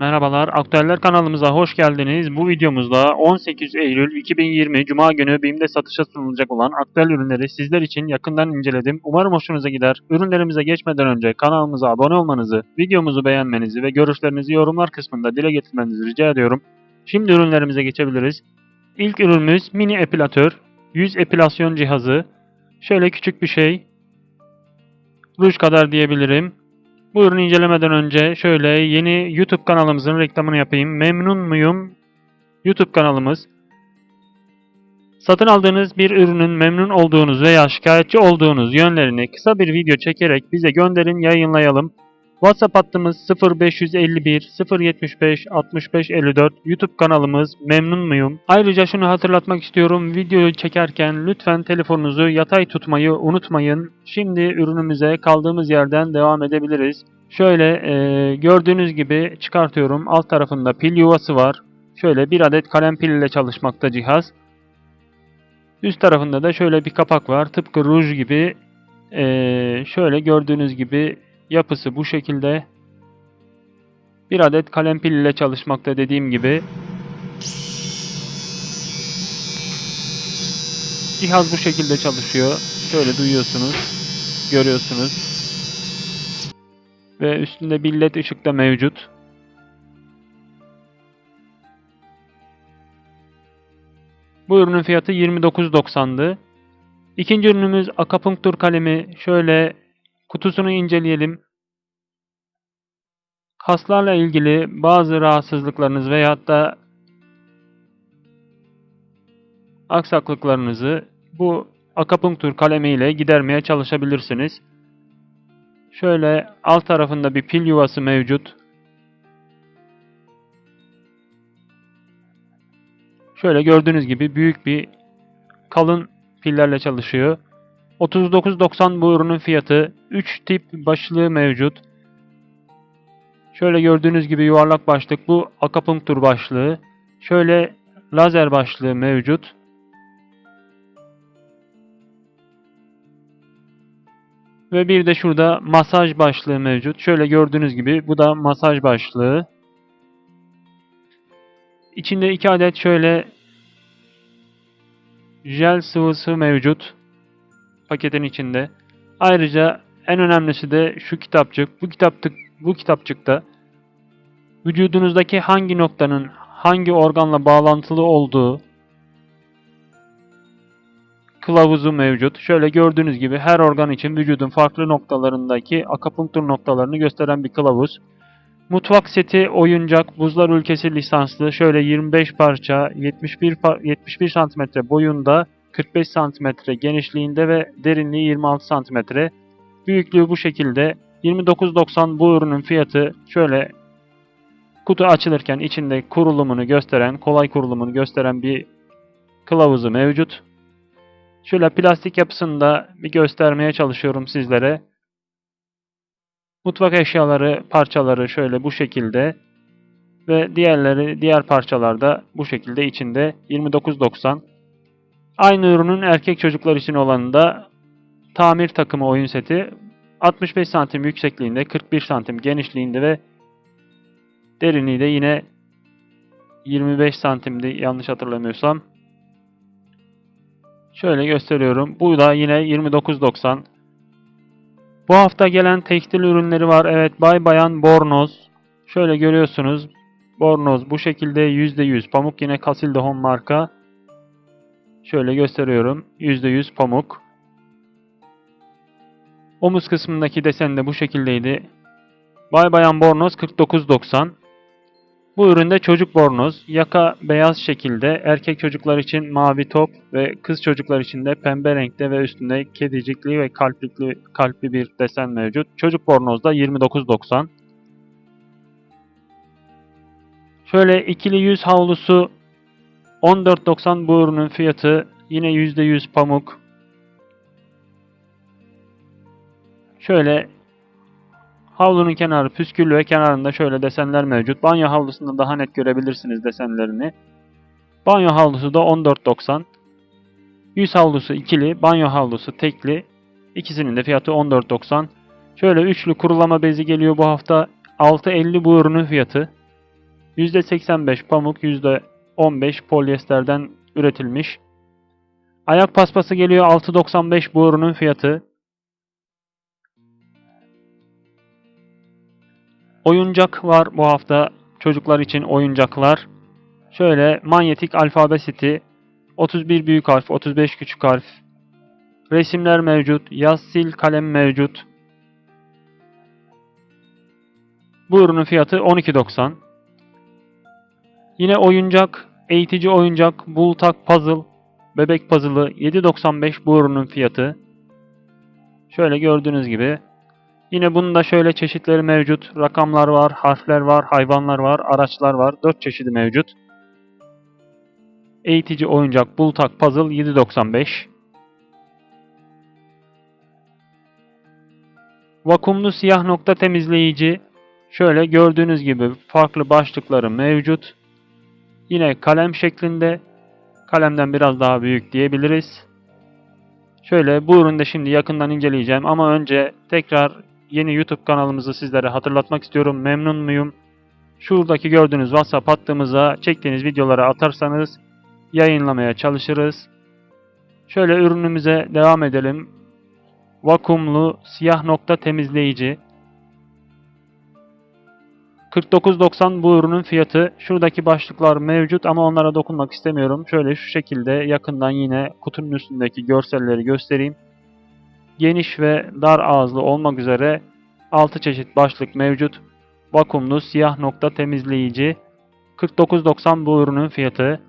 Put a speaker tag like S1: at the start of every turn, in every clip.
S1: Merhabalar, Aktüeller kanalımıza hoş geldiniz. Bu videomuzda 18 Eylül 2020 Cuma günü BİM'de satışa sunulacak olan aktüel ürünleri sizler için yakından inceledim. Umarım hoşunuza gider. Ürünlerimize geçmeden önce kanalımıza abone olmanızı, videomuzu beğenmenizi ve görüşlerinizi yorumlar kısmında dile getirmenizi rica ediyorum. Şimdi ürünlerimize geçebiliriz. İlk ürünümüz mini epilatör, yüz epilasyon cihazı. Şöyle küçük bir şey. Ruj kadar diyebilirim. Bu ürünü incelemeden önce şöyle yeni YouTube kanalımızın reklamını yapayım. Memnun muyum? YouTube kanalımız. Satın aldığınız bir ürünün memnun olduğunuz veya şikayetçi olduğunuz yönlerini kısa bir video çekerek bize gönderin yayınlayalım. WhatsApp hattımız 0551 075 65 54 YouTube kanalımız memnun muyum? Ayrıca şunu hatırlatmak istiyorum. Videoyu çekerken lütfen telefonunuzu yatay tutmayı unutmayın. Şimdi ürünümüze kaldığımız yerden devam edebiliriz. Şöyle e, gördüğünüz gibi çıkartıyorum. Alt tarafında pil yuvası var. Şöyle bir adet kalem pil ile çalışmakta cihaz. Üst tarafında da şöyle bir kapak var. Tıpkı ruj gibi. E, şöyle gördüğünüz gibi yapısı bu şekilde. Bir adet kalem pil ile çalışmakta dediğim gibi. Cihaz bu şekilde çalışıyor. Şöyle duyuyorsunuz, görüyorsunuz. Ve üstünde bir led ışık da mevcut. Bu ürünün fiyatı 29.90'dı. İkinci ürünümüz akapunktur kalemi. Şöyle kutusunu inceleyelim. Kaslarla ilgili bazı rahatsızlıklarınız veyahut da aksaklıklarınızı bu akapunktur kalemiyle gidermeye çalışabilirsiniz. Şöyle alt tarafında bir pil yuvası mevcut. Şöyle gördüğünüz gibi büyük bir kalın pillerle çalışıyor. 39.90 bu ürünün fiyatı. 3 tip başlığı mevcut. Şöyle gördüğünüz gibi yuvarlak başlık bu akapunktur başlığı. Şöyle lazer başlığı mevcut. Ve bir de şurada masaj başlığı mevcut. Şöyle gördüğünüz gibi bu da masaj başlığı. İçinde iki adet şöyle jel sıvısı mevcut. Paketin içinde. Ayrıca en önemlisi de şu kitapçık. Bu kitapçık bu kitapçıkta vücudunuzdaki hangi noktanın hangi organla bağlantılı olduğu kılavuzu mevcut. Şöyle gördüğünüz gibi her organ için vücudun farklı noktalarındaki akupunktur noktalarını gösteren bir kılavuz. Mutfak seti oyuncak buzlar ülkesi lisanslı şöyle 25 parça 71 par 71 cm boyunda 45 cm genişliğinde ve derinliği 26 cm. Büyüklüğü bu şekilde. 29.90 bu ürünün fiyatı şöyle kutu açılırken içinde kurulumunu gösteren, kolay kurulumunu gösteren bir kılavuzu mevcut. Şöyle plastik yapısını da bir göstermeye çalışıyorum sizlere. Mutfak eşyaları parçaları şöyle bu şekilde ve diğerleri diğer parçalarda bu şekilde içinde 29.90. Aynı ürünün erkek çocuklar için olanı da tamir takımı oyun seti 65 santim yüksekliğinde 41 santim genişliğinde ve derinliği de yine 25 santimdi yanlış hatırlamıyorsam. Şöyle gösteriyorum. Bu da yine 29.90. Bu hafta gelen tekstil ürünleri var. Evet Bay Bayan Bornoz. Şöyle görüyorsunuz. Bornoz bu şekilde %100 pamuk. Yine Casilde Home marka. Şöyle gösteriyorum. %100 pamuk. Omuz kısmındaki desen de bu şekildeydi. Bay Bayan Bornoz 49.90. Bu üründe çocuk bornoz, yaka beyaz şekilde, erkek çocuklar için mavi top ve kız çocuklar için de pembe renkte ve üstünde kedicikli ve kalplikli kalpli bir desen mevcut. Çocuk bornozda 29.90. Şöyle ikili yüz havlusu 14.90 bu ürünün fiyatı. Yine %100 pamuk. Şöyle Havlunun kenarı püsküllü ve kenarında şöyle desenler mevcut. Banyo havlusunda daha net görebilirsiniz desenlerini. Banyo havlusu da 14.90. Yüz havlusu ikili, banyo havlusu tekli. İkisinin de fiyatı 14.90. Şöyle üçlü kurulama bezi geliyor bu hafta. 6.50 bu ürünün fiyatı. %85 pamuk, %15 polyesterden üretilmiş. Ayak paspası geliyor 6.95 bu ürünün fiyatı. Oyuncak var bu hafta çocuklar için oyuncaklar. Şöyle manyetik alfabe seti 31 büyük harf, 35 küçük harf. Resimler mevcut, yaz sil kalem mevcut. Bu ürünün fiyatı 12.90. Yine oyuncak, eğitici oyuncak, bultak puzzle, bebek puzzle'ı 7.95 bu ürünün fiyatı. Şöyle gördüğünüz gibi. Yine bunun şöyle çeşitleri mevcut. Rakamlar var, harfler var, hayvanlar var, araçlar var. 4 çeşidi mevcut. Eğitici oyuncak, bultak puzzle 7.95. Vakumlu siyah nokta temizleyici. Şöyle gördüğünüz gibi farklı başlıkları mevcut. Yine kalem şeklinde. Kalemden biraz daha büyük diyebiliriz. Şöyle bu ürünü de şimdi yakından inceleyeceğim ama önce tekrar yeni YouTube kanalımızı sizlere hatırlatmak istiyorum. Memnun muyum? Şuradaki gördüğünüz WhatsApp hattımıza çektiğiniz videoları atarsanız yayınlamaya çalışırız. Şöyle ürünümüze devam edelim. Vakumlu siyah nokta temizleyici. 49.90 bu ürünün fiyatı. Şuradaki başlıklar mevcut ama onlara dokunmak istemiyorum. Şöyle şu şekilde yakından yine kutunun üstündeki görselleri göstereyim. Geniş ve dar ağızlı olmak üzere 6 çeşit başlık mevcut. Vakumlu siyah nokta temizleyici. 49.90 bu ürünün fiyatı.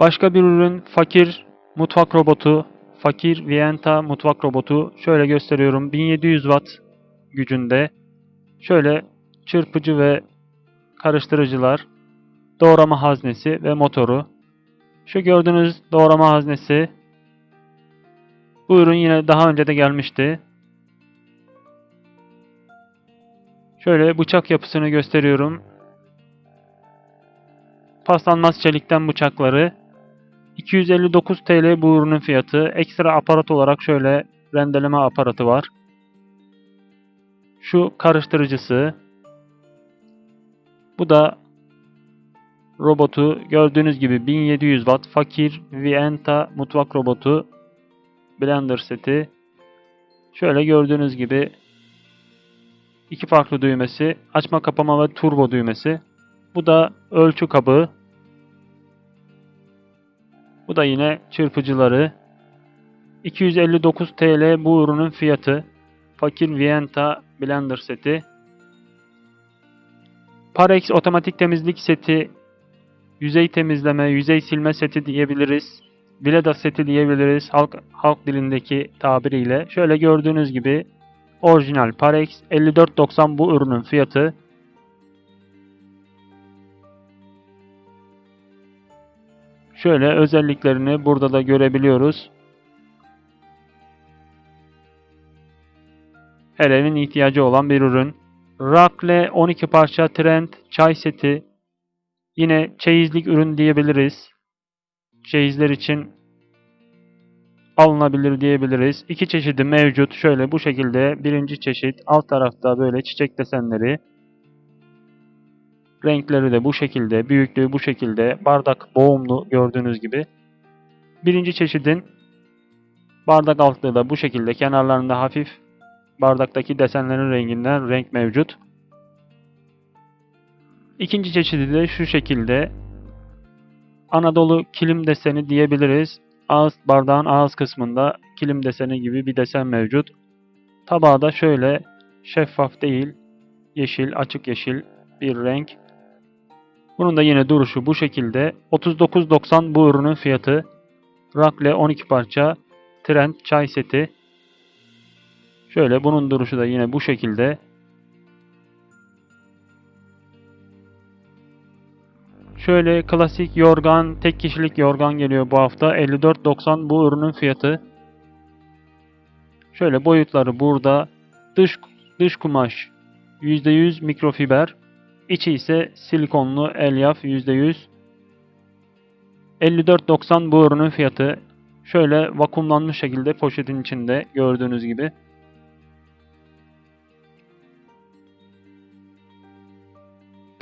S1: Başka bir ürün fakir mutfak robotu. Fakir Vienta mutfak robotu. Şöyle gösteriyorum. 1700 watt gücünde. Şöyle çırpıcı ve karıştırıcılar, doğrama haznesi ve motoru. Şu gördüğünüz doğrama haznesi. Bu ürün yine daha önce de gelmişti. Şöyle bıçak yapısını gösteriyorum. Paslanmaz çelikten bıçakları. 259 TL bu ürünün fiyatı. Ekstra aparat olarak şöyle rendeleme aparatı var. Şu karıştırıcısı. Bu da robotu gördüğünüz gibi 1700 watt fakir Vienta mutfak robotu blender seti. Şöyle gördüğünüz gibi iki farklı düğmesi, açma kapama ve turbo düğmesi. Bu da ölçü kabı. Bu da yine çırpıcıları. 259 TL bu ürünün fiyatı. Fakir Vienta blender seti. Parex otomatik temizlik seti. Yüzey temizleme, yüzey silme seti diyebiliriz. Vileda seti diyebiliriz halk, halk dilindeki tabiriyle. Şöyle gördüğünüz gibi orijinal Parex 54.90 bu ürünün fiyatı. Şöyle özelliklerini burada da görebiliyoruz. Her evin ihtiyacı olan bir ürün. Rakle 12 parça trend çay seti. Yine çeyizlik ürün diyebiliriz. Çeyizler için alınabilir diyebiliriz. İki çeşidi mevcut. Şöyle bu şekilde birinci çeşit alt tarafta böyle çiçek desenleri. Renkleri de bu şekilde, büyüklüğü bu şekilde, bardak boğumlu gördüğünüz gibi. Birinci çeşidin bardak altlığı da bu şekilde, kenarlarında hafif bardaktaki desenlerin renginden renk mevcut. İkinci çeşidi de şu şekilde Anadolu kilim deseni diyebiliriz. Ağız, bardağın ağız kısmında kilim deseni gibi bir desen mevcut. Tabağı da şöyle şeffaf değil, yeşil, açık yeşil bir renk. Bunun da yine duruşu bu şekilde. 39.90 bu ürünün fiyatı. Rakle 12 parça trend çay seti. Şöyle bunun duruşu da yine bu şekilde. Şöyle klasik yorgan, tek kişilik yorgan geliyor bu hafta. 54.90 bu ürünün fiyatı. Şöyle boyutları burada. Dış dış kumaş %100 mikrofiber. İçi ise silikonlu elyaf %100. 54.90 bu ürünün fiyatı. Şöyle vakumlanmış şekilde poşetin içinde gördüğünüz gibi.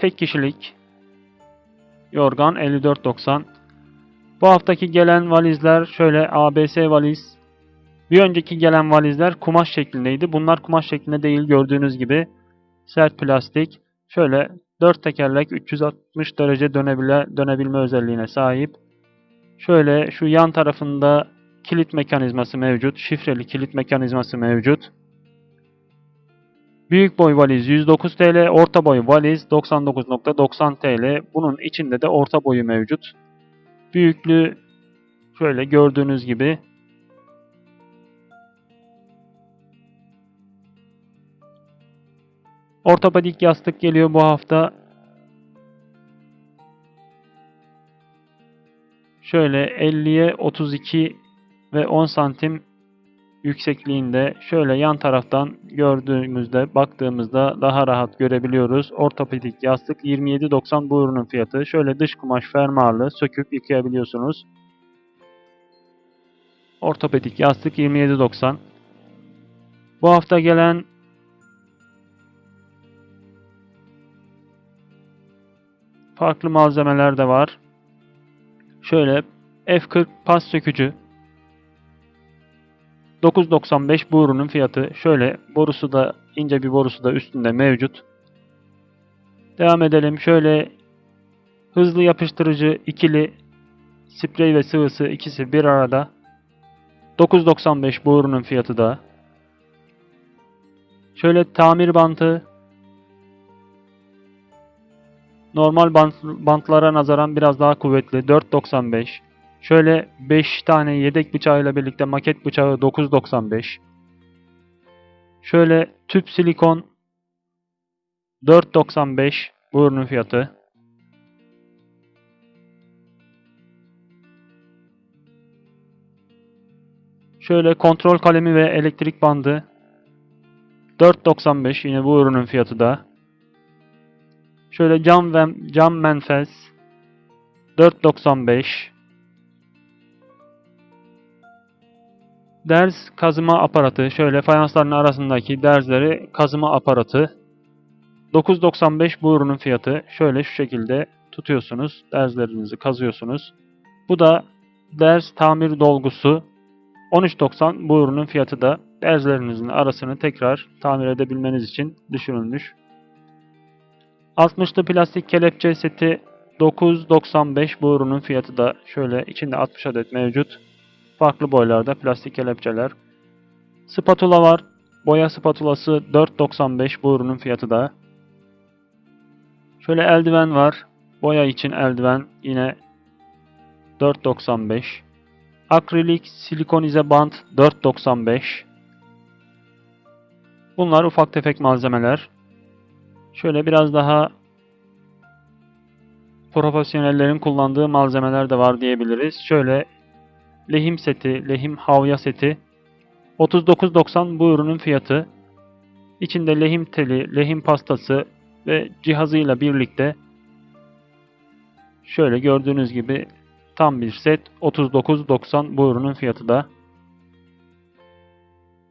S1: Tek kişilik yorgan 54.90. Bu haftaki gelen valizler şöyle ABS valiz. Bir önceki gelen valizler kumaş şeklindeydi. Bunlar kumaş şeklinde değil gördüğünüz gibi sert plastik. Şöyle 4 tekerlek 360 derece dönebile, dönebilme özelliğine sahip. Şöyle şu yan tarafında kilit mekanizması mevcut. Şifreli kilit mekanizması mevcut. Büyük boy valiz 109 TL, orta boy valiz 99.90 TL. Bunun içinde de orta boyu mevcut. Büyüklüğü şöyle gördüğünüz gibi Ortopedik yastık geliyor bu hafta. Şöyle 50'ye 32 ve 10 santim yüksekliğinde şöyle yan taraftan gördüğümüzde baktığımızda daha rahat görebiliyoruz. Ortopedik yastık 27.90 bu ürünün fiyatı. Şöyle dış kumaş fermuarlı söküp yıkayabiliyorsunuz. Ortopedik yastık 27.90. Bu hafta gelen farklı malzemeler de var. Şöyle F40 pas sökücü 9.95 bu ürünün fiyatı. Şöyle borusu da ince bir borusu da üstünde mevcut. Devam edelim. Şöyle hızlı yapıştırıcı ikili sprey ve sıvısı ikisi bir arada. 9.95 bu ürünün fiyatı da. Şöyle tamir bantı normal bant, bantlara nazaran biraz daha kuvvetli 4.95. Şöyle 5 tane yedek bıçağıyla birlikte maket bıçağı 9.95. Şöyle tüp silikon 4.95 bu ürünün fiyatı. Şöyle kontrol kalemi ve elektrik bandı 4.95 yine bu ürünün fiyatı da. Şöyle cam ve cam menfez 4.95 Derz kazıma aparatı şöyle fayansların arasındaki derzleri kazıma aparatı 9.95 bu ürünün fiyatı şöyle şu şekilde tutuyorsunuz derzlerinizi kazıyorsunuz. Bu da derz tamir dolgusu 13.90 bu ürünün fiyatı da derzlerinizin arasını tekrar tamir edebilmeniz için düşünülmüş. 60'lı plastik kelepçe seti 9.95 bu ürünün fiyatı da şöyle içinde 60 adet mevcut. Farklı boylarda plastik kelepçeler. Spatula var. Boya spatulası 4.95 bu ürünün fiyatı da. Şöyle eldiven var. Boya için eldiven yine 4.95. Akrilik silikonize bant 4.95. Bunlar ufak tefek malzemeler. Şöyle biraz daha profesyonellerin kullandığı malzemeler de var diyebiliriz. Şöyle lehim seti, lehim havya seti 39.90 bu ürünün fiyatı. İçinde lehim teli, lehim pastası ve cihazıyla birlikte şöyle gördüğünüz gibi tam bir set 39.90 bu ürünün fiyatı da.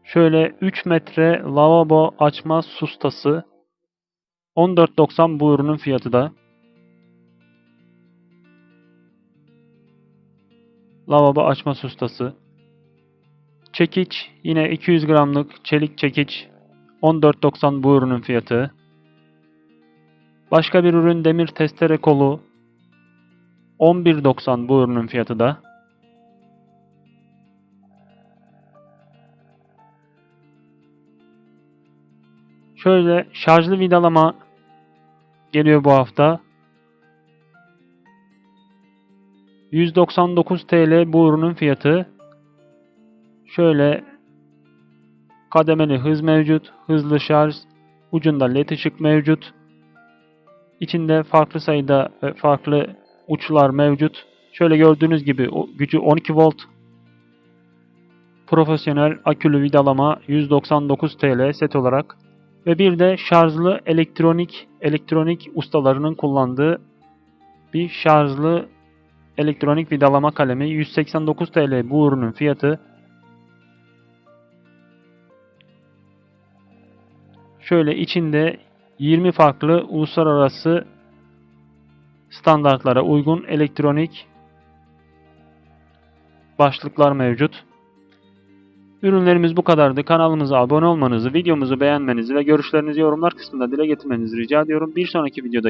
S1: Şöyle 3 metre lavabo açma sustası 14.90 bu ürünün fiyatı da. Lavabo açma sustası. Çekiç yine 200 gramlık çelik çekiç 14.90 bu ürünün fiyatı. Başka bir ürün demir testere kolu 11.90 bu ürünün fiyatı da. Şöyle şarjlı vidalama geliyor bu hafta. 199 TL bu ürünün fiyatı. Şöyle kademeli hız mevcut. Hızlı şarj. Ucunda led ışık mevcut. İçinde farklı sayıda farklı uçlar mevcut. Şöyle gördüğünüz gibi gücü 12 volt. Profesyonel akülü vidalama 199 TL set olarak. Ve bir de şarjlı elektronik elektronik ustalarının kullandığı bir şarjlı elektronik vidalama kalemi 189 TL bu ürünün fiyatı. Şöyle içinde 20 farklı uluslararası standartlara uygun elektronik başlıklar mevcut. Ürünlerimiz bu kadardı. Kanalımıza abone olmanızı, videomuzu beğenmenizi ve görüşlerinizi yorumlar kısmında dile getirmenizi rica ediyorum. Bir sonraki videoda